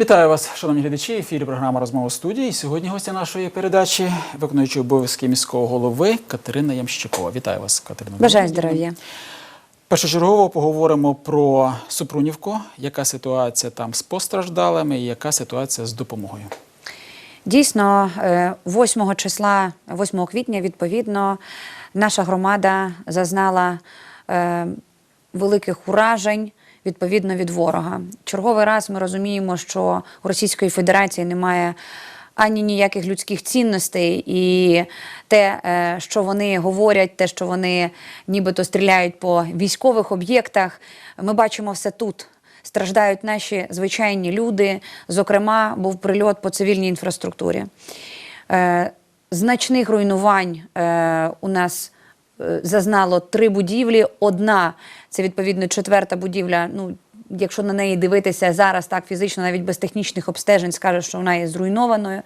Вітаю вас, шановні глядачі. Ефірі програма розмова студії. Сьогодні гостя нашої передачі, виконуючий обов'язки міського голови Катерина Ямщикова. Вітаю вас, Катерина. Бажаю здоров'я. Першочергово поговоримо про Супрунівку, яка ситуація там з постраждалими і яка ситуація з допомогою. Дійсно, е, 8 числа, 8 квітня, відповідно, наша громада зазнала е, великих уражень. Відповідно від ворога. Черговий раз ми розуміємо, що у Російської Федерації немає ані ніяких людських цінностей, і те, е, що вони говорять, те, що вони нібито стріляють по військових об'єктах, ми бачимо все тут. Страждають наші звичайні люди. Зокрема, був прильот по цивільній інфраструктурі. Е, значних руйнувань е, у нас зазнало три будівлі. Одна це відповідно четверта будівля. Ну, якщо на неї дивитися зараз, так фізично, навіть без технічних обстежень, скаже, що вона є зруйнованою.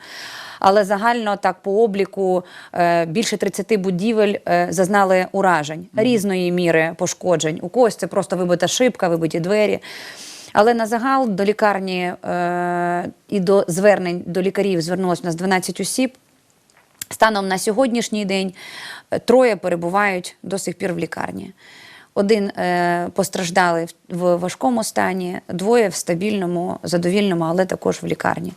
Але загально так по обліку е, більше 30 будівель е, зазнали уражень різної міри пошкоджень. У когось це просто вибита шибка, вибиті двері. Але на загал до лікарні е, і до звернень до лікарів звернулося у нас 12 осіб. Станом на сьогоднішній день е, троє перебувають до сих пір в лікарні. Один е, постраждалий в- в важкому стані, двоє в стабільному, задовільному, але також в лікарні.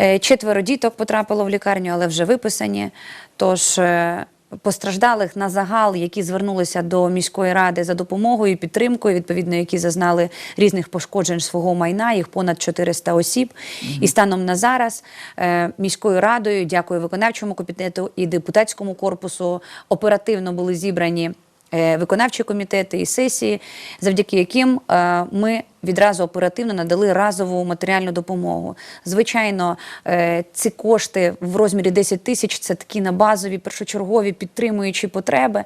Е, четверо діток потрапило в лікарню, але вже виписані. Тож е, постраждалих на загал, які звернулися до міської ради за допомогою, підтримкою, відповідно, які зазнали різних пошкоджень свого майна, їх понад 400 осіб. І станом на зараз е, міською радою, дякую виконавчому комітету і депутатському корпусу, оперативно були зібрані виконавчі комітети і сесії, завдяки яким е, ми відразу оперативно надали разову матеріальну допомогу. Звичайно, е, ці кошти в розмірі 10 тисяч це такі на базові, першочергові підтримуючі потреби,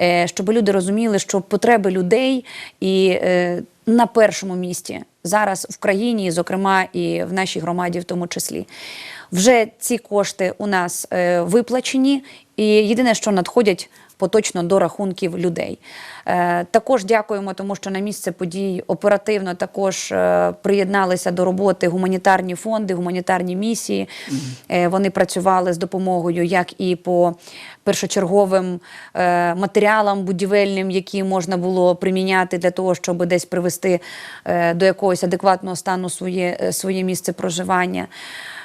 е, щоб люди розуміли, що потреби людей і е, на першому місці зараз в країні, зокрема і в нашій громаді, в тому числі. Вже ці кошти у нас е, виплачені, і єдине, що надходять поточно до рахунків людей. Е, також дякуємо, тому що на місце подій оперативно також е, приєдналися до роботи гуманітарні фонди, гуманітарні місії. Е, вони працювали з допомогою як і по першочерговим матеріалам будівельним, які можна було приміняти для того, щоб десь привести до якогось адекватного стану своє, своє місце проживання.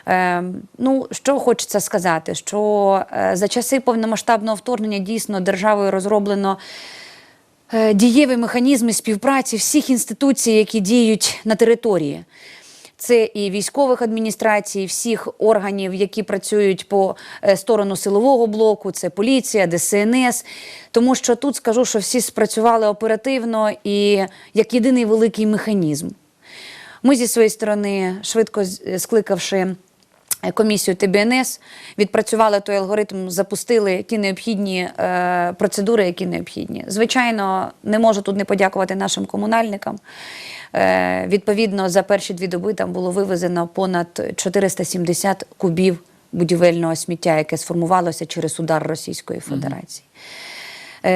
Е, ну, що хочеться сказати, що е, за часи повномасштабного вторгнення дійсно державою розроблено е, дієві механізми співпраці всіх інституцій, які діють на території. Це і військових адміністрацій, всіх органів, які працюють по сторону силового блоку, це поліція, ДСНС. Тому що тут скажу, що всі спрацювали оперативно і як єдиний великий механізм. Ми зі своєї сторони, швидко скликавши комісію ТБНС, відпрацювали той алгоритм, запустили ті необхідні е, процедури, які необхідні. Звичайно, не можу тут не подякувати нашим комунальникам. Е, відповідно, за перші дві доби там було вивезено понад 470 кубів будівельного сміття, яке сформувалося через удар Російської Федерації. Е,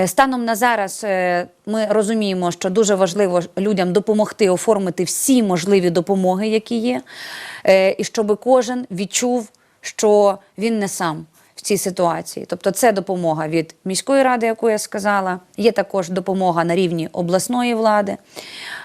Станом на зараз е, ми розуміємо, що дуже важливо людям допомогти оформити всі можливі допомоги, які є, е, і щоб кожен відчув, що він не сам в цій ситуації. Тобто, це допомога від міської ради, яку я сказала, є також допомога на рівні обласної влади.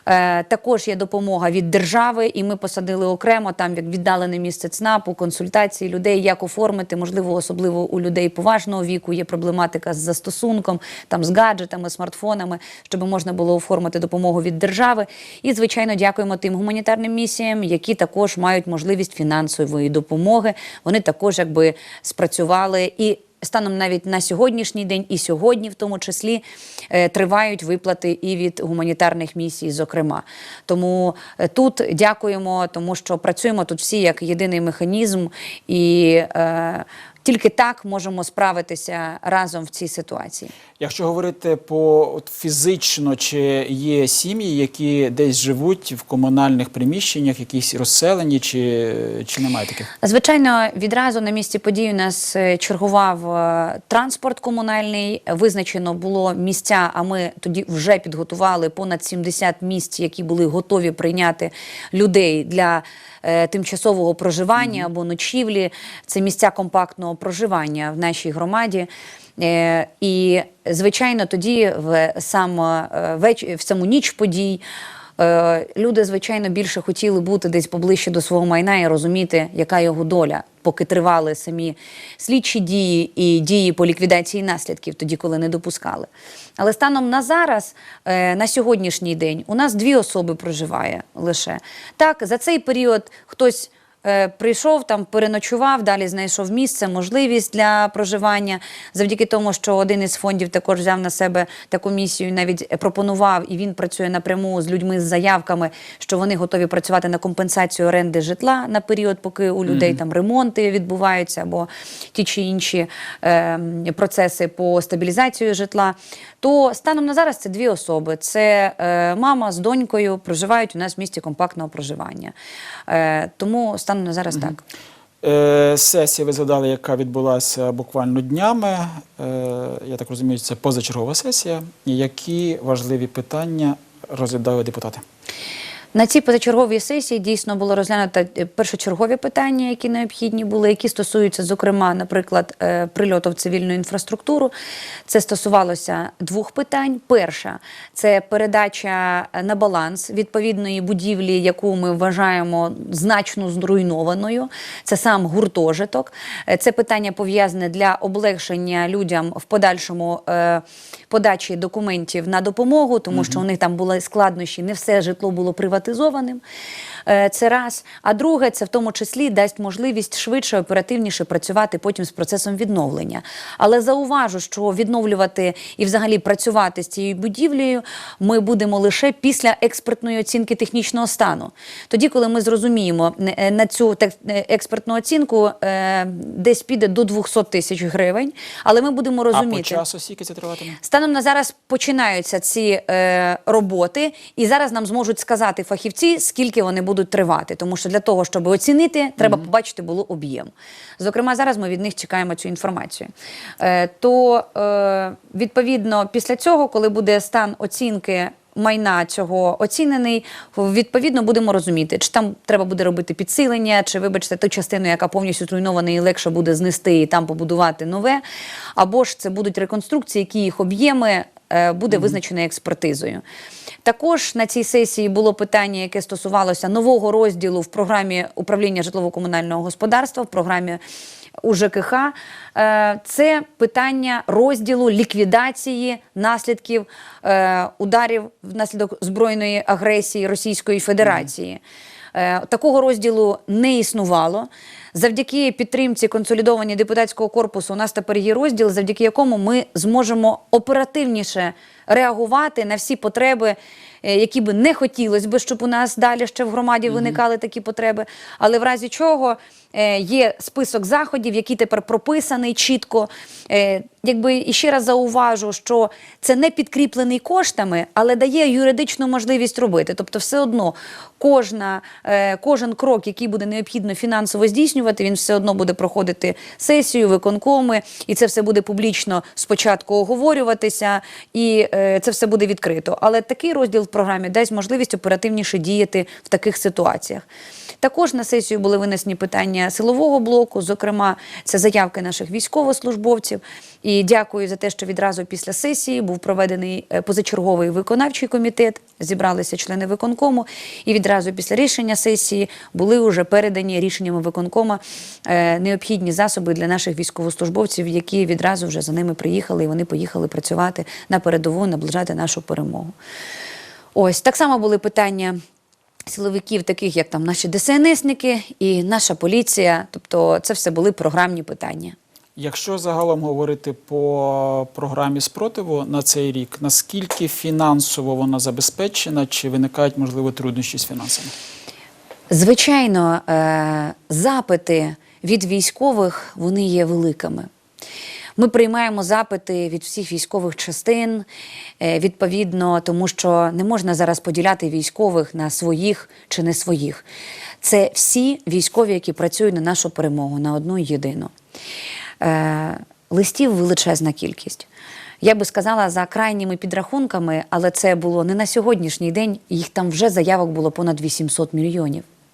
Е, Також є допомога від держави, і ми посадили окремо там як віддалене місце ЦНАПу, консультації людей, як оформити, можливо, особливо у людей поважного віку. Є проблематика з застосунком, там з гаджетами, смартфонами, щоб можна було оформити допомогу від держави. І, звичайно, дякуємо тим гуманітарним місіям, які також мають можливість фінансової допомоги. Вони також якби спрацювали і. Станом навіть на сьогоднішній день і сьогодні, в тому числі, е, тривають виплати і від гуманітарних місій, зокрема. Тому е, тут дякуємо, тому що працюємо тут всі як єдиний механізм і. Е, тільки так можемо справитися разом в цій ситуації. Якщо говорити по от, фізично, чи є сім'ї, які десь живуть в комунальних приміщеннях, якісь розселені, чи, чи немає таких? Звичайно, відразу на місці події у нас е, чергував е, транспорт комунальний. Визначено було місця. А ми тоді вже підготували понад 70 місць, які були готові прийняти людей для е, тимчасового проживання або ночівлі. Це місця компактного проживання в нашій громаді. Е, І звичайно, тоді в сам е, веч... в саму ніч подій. Е, Люди, звичайно, більше хотіли бути десь поближче до свого майна і розуміти, яка його доля, поки тривали самі слідчі дії і дії по ліквідації наслідків, тоді, коли не допускали. Але станом на зараз, на сьогоднішній день, у нас дві особи проживає лише. Так, за цей період хтось. Е, Прийшов там, переночував, далі знайшов місце, можливість для проживання. Завдяки тому, що один із фондів також взяв на себе таку місію, навіть пропонував, і він працює напряму з людьми з заявками, що вони готові працювати на компенсацію оренди житла на період, поки у людей там ремонти відбуваються, або ті чи інші е, процеси по стабілізації житла. То станом на зараз це дві особи: це е, мама з донькою проживають у нас в місті компактного проживання. Е, тому станом на зараз так. Е, сесія ви згадали, яка відбулася буквально днями. Е, я так розумію, це позачергова сесія. Які важливі питання розглядали депутати? На цій позачерговій сесії дійсно було розглянуто е, першочергові питання, які необхідні були, які стосуються, зокрема, наприклад, е, прильоту в цивільну інфраструктуру. Це стосувалося двох питань. Перша це передача е, на баланс відповідної будівлі, яку ми вважаємо значно зруйнованою. Це сам гуртожиток. Це питання пов'язане для облегшення людям в подальшому подачі документів на допомогу, тому що у них там були складнощі, не все житло було приватизованим. Е, Це раз. А друге, це в тому числі дасть можливість швидше, оперативніше працювати потім з процесом відновлення. Але зауважу, що відновлювати і взагалі працювати з цією будівлею ми будемо лише після експертної оцінки технічного стану. Тоді, коли ми зрозуміємо е, на цю е, експертну оцінку, десь піде до 200 тисяч гривень, але ми будемо розуміти. А по часу скільки це триватиме? Станом на зараз починаються ці роботи, і зараз нам зможуть сказати фахівці, скільки вони будуть тривати. Тому що для того, щоб оцінити, треба побачити було об'єм. Зокрема, зараз ми від них чекаємо цю інформацію. Е, то е, відповідно після цього, коли буде стан оцінки. Майна цього оцінений, відповідно будемо розуміти, чи там треба буде робити підсилення, чи вибачте ту частину, яка повністю зруйнована, і легше буде знести і там побудувати нове, або ж це будуть реконструкції, які їх об'єми буде визначено експертизою. Також на цій сесії було питання, яке стосувалося нового розділу в програмі управління житлово-комунального господарства, в програмі УЖКХ. Е, Це питання розділу ліквідації наслідків е, ударів внаслідок збройної агресії Російської Федерації. Е, Такого розділу не існувало. Завдяки підтримці консолідовані депутатського корпусу у нас тепер є розділ, завдяки якому ми зможемо оперативніше реагувати на всі потреби, е, які би не хотілося би, щоб у нас далі ще в громаді виникали такі потреби. Але в разі чого е, є список заходів, який тепер прописаний чітко. Е, Якби і ще раз зауважу, що це не підкріплений коштами, але дає юридичну можливість робити. Тобто, все одно кожна, кожен крок, який буде необхідно фінансово здійснювати, він все одно буде проходити сесію, виконкоми, і це все буде публічно спочатку оговорюватися, і е, це все буде відкрито. Але такий розділ в програмі дасть можливість оперативніше діяти в таких ситуаціях. Також на сесію були винесені питання силового блоку, зокрема, це заявки наших військовослужбовців. І дякую за те, що відразу після сесії був проведений е, позачерговий виконавчий комітет, зібралися члени виконкому, і відразу після рішення сесії були вже передані рішеннями виконкома е, необхідні засоби для наших військовослужбовців, які відразу вже за ними приїхали, і вони поїхали працювати на передову, наближати нашу перемогу. Ось так само були питання силовиків, таких як там наші ДСНСники і наша поліція. Тобто, це все були програмні питання. Якщо загалом говорити по програмі спротиву на цей рік, наскільки фінансово вона забезпечена, чи виникають можливо труднощі з фінансами? Звичайно, е, запити від військових вони є великими. Ми приймаємо запити від всіх військових частин, е, відповідно, тому що не можна зараз поділяти військових на своїх чи не своїх. Це всі військові, які працюють на нашу перемогу, на одну єдину. Е, Листів величезна кількість. Я би сказала за крайніми підрахунками, але це було не на сьогоднішній день. Їх там вже заявок було понад 800 мільйонів.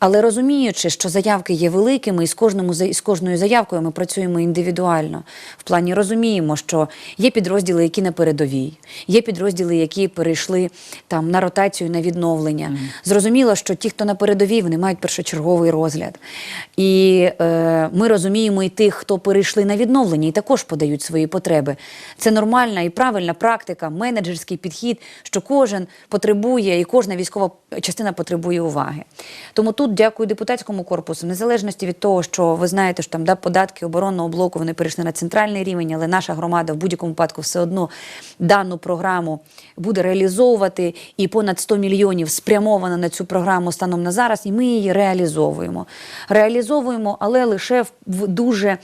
Але розуміючи, що заявки є великими, і з, кожному, за- з кожною заявкою ми працюємо індивідуально. В плані розуміємо, що є підрозділи, які на передовій, є підрозділи, які перейшли там на ротацію, на відновлення. Зрозуміло, що ті, хто на передовій, вони мають першочерговий розгляд. І е, ми розуміємо і тих, хто перейшли на відновлення, і також подають свої потреби. Це нормальна і правильна практика, менеджерський підхід, що кожен потребує і кожна військова частина потребує уваги. Тому тут дякую депутатському корпусу, незалежності від того, що ви знаєте, що там да, податки оборонного блоку вони перейшли на центральний рівень, але наша громада в будь-якому випадку все одно дану програму буде реалізовувати, і понад 100 мільйонів спрямовано на цю програму станом на зараз, і ми її реалізовуємо. Реалізовуємо, але лише в дуже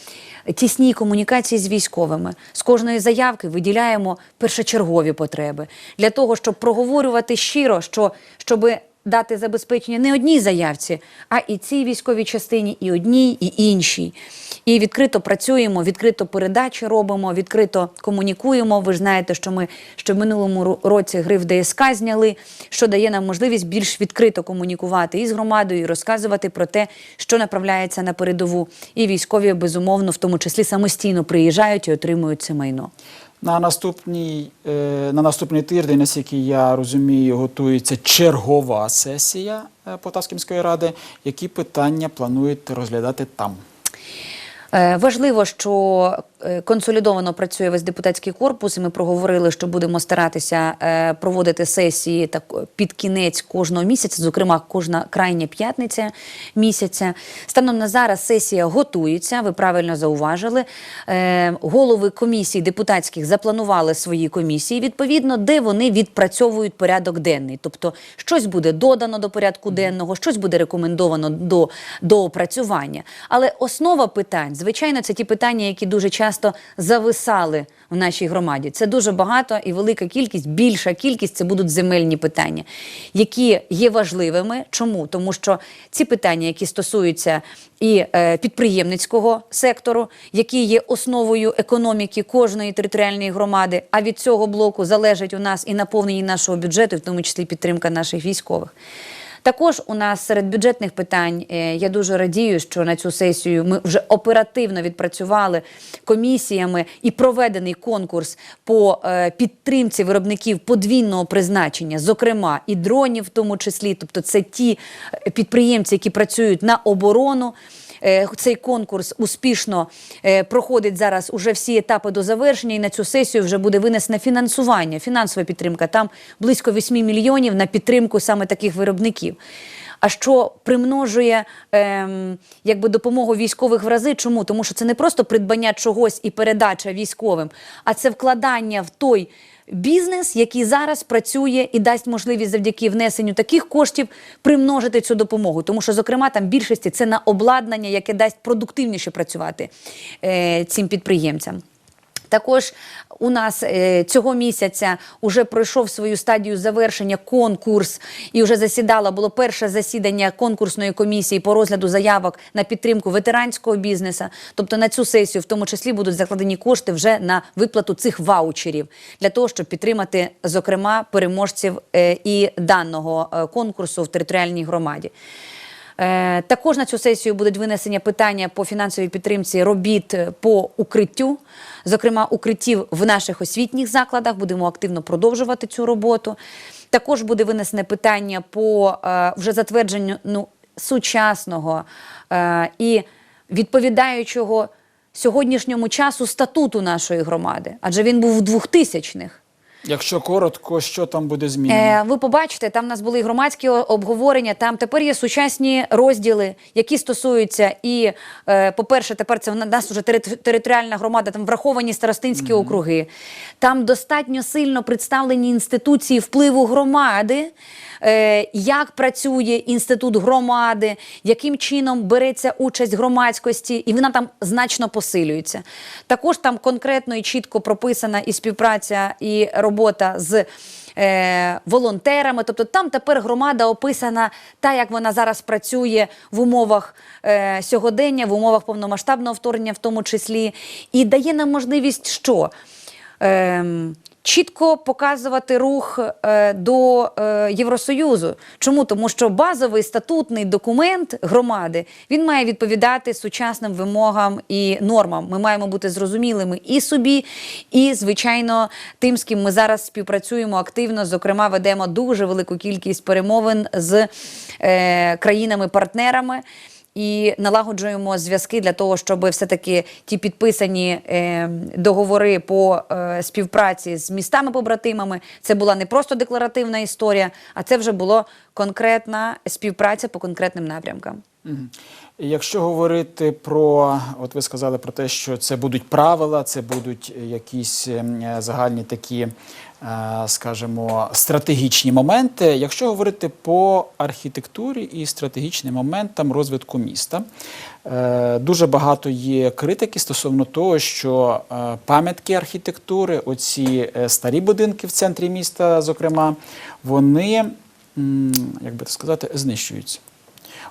тісній комунікації з військовими. З кожної заявки виділяємо першочергові потреби для того, щоб проговорювати щиро, що щоби дати забезпечення не одній заявці, а і цій військовій частині, і одній, і іншій. І відкрито працюємо, відкрито передачі робимо, відкрито комунікуємо. Ви ж знаєте, що ми що в минулому році гри в ДСК зняли, що дає нам можливість більш відкрито комунікувати і з громадою, і розказувати про те, що направляється на передову. І військові, безумовно, в тому числі самостійно приїжджають і отримують це майно. На наступній, е, на наступний тиждень, наскільки я розумію, готується чергова сесія е, Полтавської міської ради. Які питання плануєте розглядати там? Е, Важливо, що е, консолідовано працює весь депутатський корпус, і ми проговорили, що будемо старатися е, проводити сесії так під кінець кожного місяця, зокрема, кожна крайня п'ятниця місяця. Станом на зараз сесія готується. Ви правильно зауважили. Голови комісій депутатських запланували свої комісії, відповідно, де вони відпрацьовують порядок денний. Тобто, щось буде додано до порядку денного, щось буде рекомендовано до, до опрацювання. Але основа питань, звичайно, це ті питання, які дуже часто зависали в нашій громаді. Це дуже багато і велика кількість, більша кількість це будуть земельні питання, які є важливими. Чому? Тому що ці питання, які стосуються і е, підприємницького сектору, які є основою економіки кожної територіальної громади, а від цього блоку залежить у нас і наповнення нашого бюджету, в тому числі підтримка наших військових. Також у нас серед бюджетних питань е, я дуже радію, що на цю сесію ми вже оперативно відпрацювали комісіями і проведений конкурс по е, підтримці виробників подвійного призначення, зокрема і дронів, в тому числі. Тобто, це ті е, підприємці, які працюють на оборону. Е, Цей конкурс успішно е, проходить зараз уже всі етапи до завершення, і на цю сесію вже буде винесено фінансування, фінансова підтримка. Там близько 8 мільйонів на підтримку саме таких виробників. А що примножує ем, якби допомогу військових в рази? Чому? Тому що це не просто придбання чогось і передача військовим, а це вкладання в той бізнес, який зараз працює і дасть можливість завдяки внесенню таких коштів примножити цю допомогу. Тому що, зокрема, там більшості це на обладнання, яке дасть продуктивніше працювати е, цим підприємцям. Також у нас е, цього місяця вже пройшов свою стадію завершення конкурс і вже засідало було перше засідання конкурсної комісії по розгляду заявок на підтримку ветеранського бізнесу. Тобто на цю сесію, в тому числі, будуть закладені кошти вже на виплату цих ваучерів для того, щоб підтримати, зокрема, переможців е, і даного е, конкурсу в територіальній громаді. Е, Також на цю сесію будуть винесені питання по фінансовій підтримці робіт по укриттю, зокрема укриттів в наших освітніх закладах. Будемо активно продовжувати цю роботу. Також буде винесене питання по е, вже затвердженню ну, сучасного е, і відповідаючого сьогоднішньому часу статуту нашої громади, адже він був в 2000-х. Якщо коротко, що там буде змінено? Е, ви побачите, там у нас були громадські обговорення. Там тепер є сучасні розділи, які стосуються і, е, по-перше, тепер це в нас вже територіальна громада, там враховані старостинські округи. Там достатньо сильно представлені інституції впливу громади. е, Як працює інститут громади, яким чином береться участь громадськості, і вона там значно посилюється. Також там конкретно і чітко прописана і співпраця, і робота з е, волонтерами. Тобто там тепер громада описана та, як вона зараз працює в умовах е, сьогодення, в умовах повномасштабного вторгнення, в тому числі, і дає нам можливість що? Ем, Чітко показувати рух е, до е, Євросоюзу. Чому? Тому що базовий статутний документ громади він має відповідати сучасним вимогам і нормам. Ми маємо бути зрозумілими і собі, і звичайно тим, з ким ми зараз співпрацюємо активно. Зокрема, ведемо дуже велику кількість перемовин з е, країнами-партнерами. І налагоджуємо зв'язки для того, щоб все-таки ті підписані е, договори по е, співпраці з містами-побратимами це була не просто декларативна історія, а це вже була конкретна співпраця по конкретним напрямкам. Якщо говорити про, от ви сказали про те, що це будуть правила, це будуть якісь ем, загальні такі, скажімо, стратегічні моменти. Якщо говорити по архітектурі і стратегічним моментам розвитку міста, е, дуже багато є критики стосовно того, що е, пам'ятки архітектури, оці е, старі будинки в центрі міста, зокрема, вони, як би сказати, знищуються.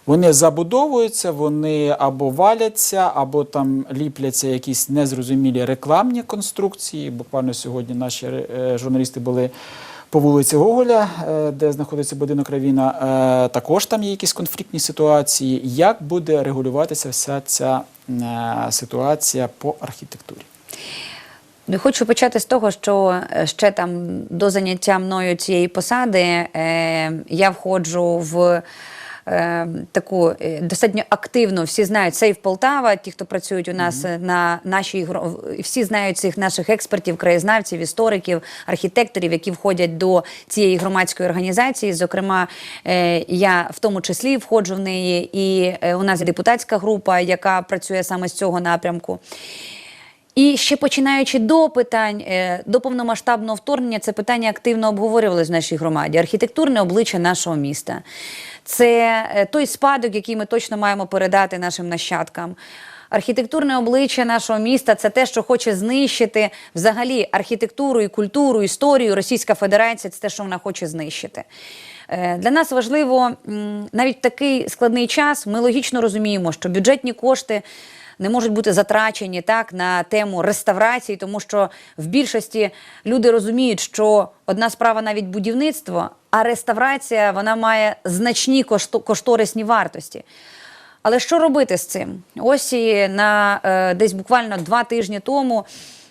Вони забудовуються, вони або валяться, або там ліпляться якісь незрозумілі рекламні конструкції. Буквально сьогодні наші е, журналісти були по вулиці Гоголя, е, де знаходиться будинок Равіна. Е, Також там є якісь конфліктні ситуації. Як буде регулюватися вся ця ситуація по архітектурі? Ну, Хочу почати з того, що ще там до заняття мною цієї посади я входжу в е, таку е, достатньо активну, всі знають Сейф Полтава, ті, хто працюють у нас е, на нашій гро- всі знають цих наших експертів, краєзнавців, істориків, архітекторів, які входять до цієї громадської організації. Зокрема, е, я в тому числі входжу в неї, і е, у нас депутатська група, яка працює саме з цього напрямку. І ще починаючи до питань е, до повномасштабного вторгнення, це питання активно обговорювалися в нашій громаді. Архітектурне обличчя нашого міста. Це е, той спадок, який ми точно маємо передати нашим нащадкам. Архітектурне обличчя нашого міста це те, що хоче знищити взагалі архітектуру і культуру, історію. Російська Федерація це те, що вона хоче знищити. Е, Для нас важливо навіть в такий складний час. Ми логічно розуміємо, що бюджетні кошти не можуть бути затрачені так на тему реставрації, тому що в більшості люди розуміють, що одна справа навіть будівництво, а реставрація вона має значні кошторисні вартості. Але що робити з цим? Ось і на е, десь буквально два тижні тому.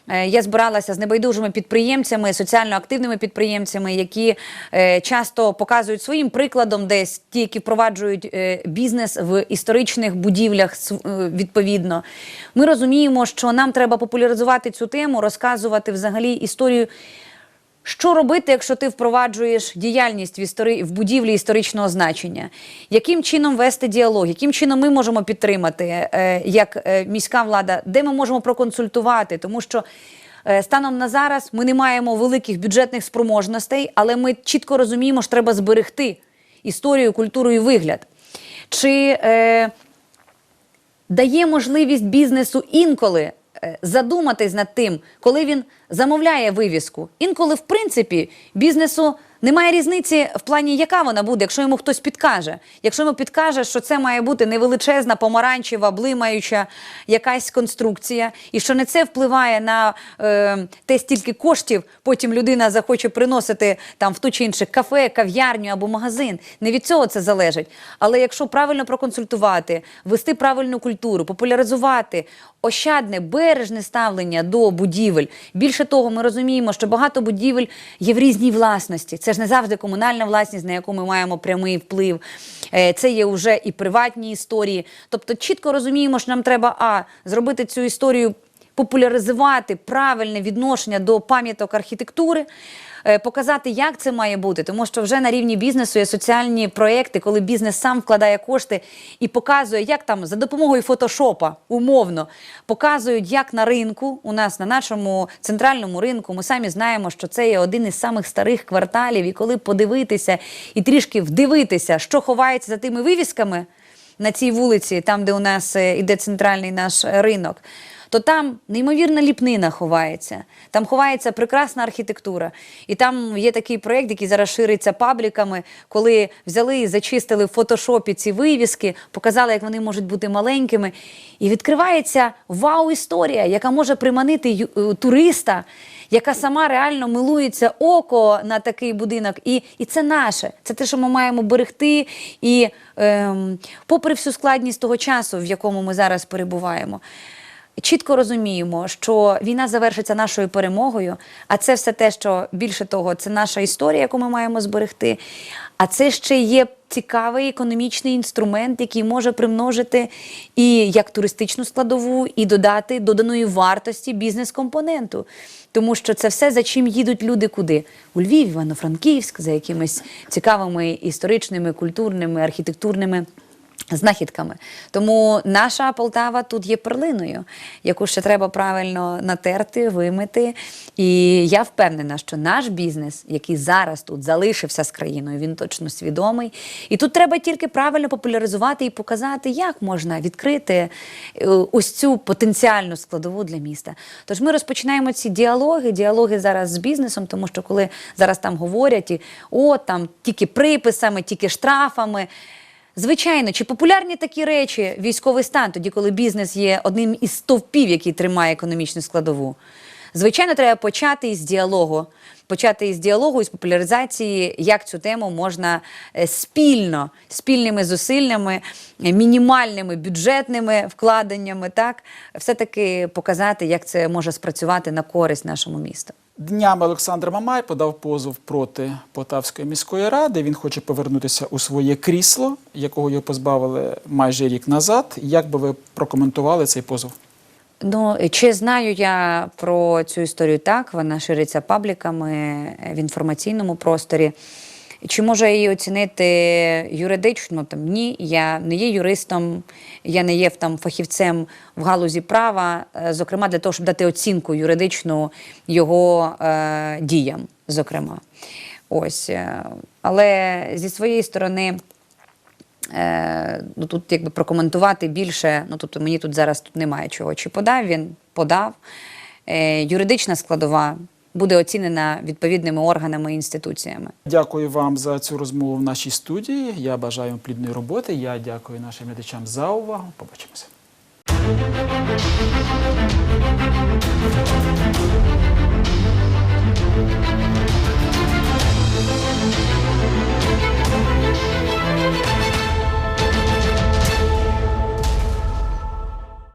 Е, Я збиралася з небайдужими підприємцями, соціально активними підприємцями, які е, часто показують своїм прикладом, десь ті, які впроваджують е, бізнес в історичних будівлях відповідно. Ми розуміємо, що нам треба популяризувати цю тему, розказувати взагалі історію що робити, якщо ти впроваджуєш діяльність в істори... в будівлі історичного значення? Яким чином вести діалог? Яким чином ми можемо підтримати е, як е, міська влада, де ми можемо проконсультувати? Тому що е, станом на зараз ми не маємо великих бюджетних спроможностей, але ми чітко розуміємо, що треба зберегти історію, культуру і вигляд. Чи е, дає можливість бізнесу інколи задуматись над тим, коли він замовляє вивіску. Інколи, в принципі, бізнесу немає різниці в плані, яка вона буде, якщо йому хтось підкаже. Якщо йому підкаже, що це має бути невеличезна, помаранчева, блимаюча якась конструкція, і що не це впливає на е, те стільки коштів, потім людина захоче приносити там в ту чи інше кафе, кав'ярню або магазин. Не від цього це залежить. Але якщо правильно проконсультувати, вести правильну культуру, популяризувати ощадне, бережне ставлення до будівель. Більше того, ми розуміємо, що багато будівель є в різній власності. Це ж не завжди комунальна власність, на яку ми маємо прямий вплив. Е, Це є вже і приватні історії. Тобто, чітко розуміємо, що нам треба а зробити цю історію популяризувати правильне відношення до пам'яток архітектури, е, показати, як це має бути, тому що вже на рівні бізнесу є соціальні проекти, коли бізнес сам вкладає кошти і показує, як там за допомогою фотошопа умовно показують, як на ринку у нас на нашому центральному ринку. Ми самі знаємо, що це є один із самих старих кварталів. І коли подивитися і трішки вдивитися, що ховається за тими вивісками на цій вулиці, там де у нас е, іде центральний наш е, ринок то там неймовірна ліпнина ховається. Там ховається прекрасна архітектура. І там є такий проєкт, який зараз шириться пабліками, коли взяли і зачистили в фотошопі ці вивіски, показали, як вони можуть бути маленькими. І відкривається вау-історія, яка може приманити е, туриста. Яка сама реально милується око на такий будинок, і, і це наше. Це те, що ми маємо берегти. І ем, попри всю складність того часу, в якому ми зараз перебуваємо, чітко розуміємо, що війна завершиться нашою перемогою, а це все те, що більше того, це наша історія, яку ми маємо зберегти. А це ще є цікавий економічний інструмент, який може примножити і як туристичну складову, і додати доданої вартості бізнес-компоненту. Тому що це все, за чим їдуть люди куди? У Львів, Івано-Франківськ, за якимись цікавими історичними, культурними, архітектурними знахідками. Тому наша Полтава тут є перлиною, яку ще треба правильно натерти, вимити. І я впевнена, що наш бізнес, який зараз тут залишився з країною, він точно свідомий. І тут треба тільки правильно популяризувати і показати, як можна відкрити е, ось цю потенціальну складову для міста. Тож ми розпочинаємо ці діалоги, діалоги зараз з бізнесом, тому що коли зараз там говорять, і о, там тільки приписами, тільки штрафами. Звичайно, чи популярні такі речі військовий стан, тоді коли бізнес є одним із стовпів, який тримає економічну складову? Звичайно, треба почати із діалогу. Почати із діалогу, із популяризації, як цю тему можна е, спільно, спільними зусиллями, е, мінімальними бюджетними вкладеннями, так все-таки показати, як це може спрацювати на користь нашому місту. Днями Олександр Мамай подав позов проти Полтавської міської ради. Він хоче повернутися у своє крісло, якого його позбавили майже рік назад. Як би ви прокоментували цей позов? Ну, чи знаю я про цю історію так, вона шириться пабліками в інформаційному просторі. Чи можу я її оцінити юридично? Там ні, я не є юристом, я не є там фахівцем в галузі права, е, зокрема для того, щоб дати оцінку юридичну його е, діям, зокрема. Ось. е, Але зі своєї сторони. Е, ну, тут якби прокоментувати більше, ну тобто мені тут зараз тут немає чого. Чи подав він? Подав. Е, юридична складова буде оцінена відповідними органами і інституціями. Дякую вам за цю розмову в нашій студії. Я бажаю вам плідної роботи. Я дякую нашим глядачам за увагу. Побачимося.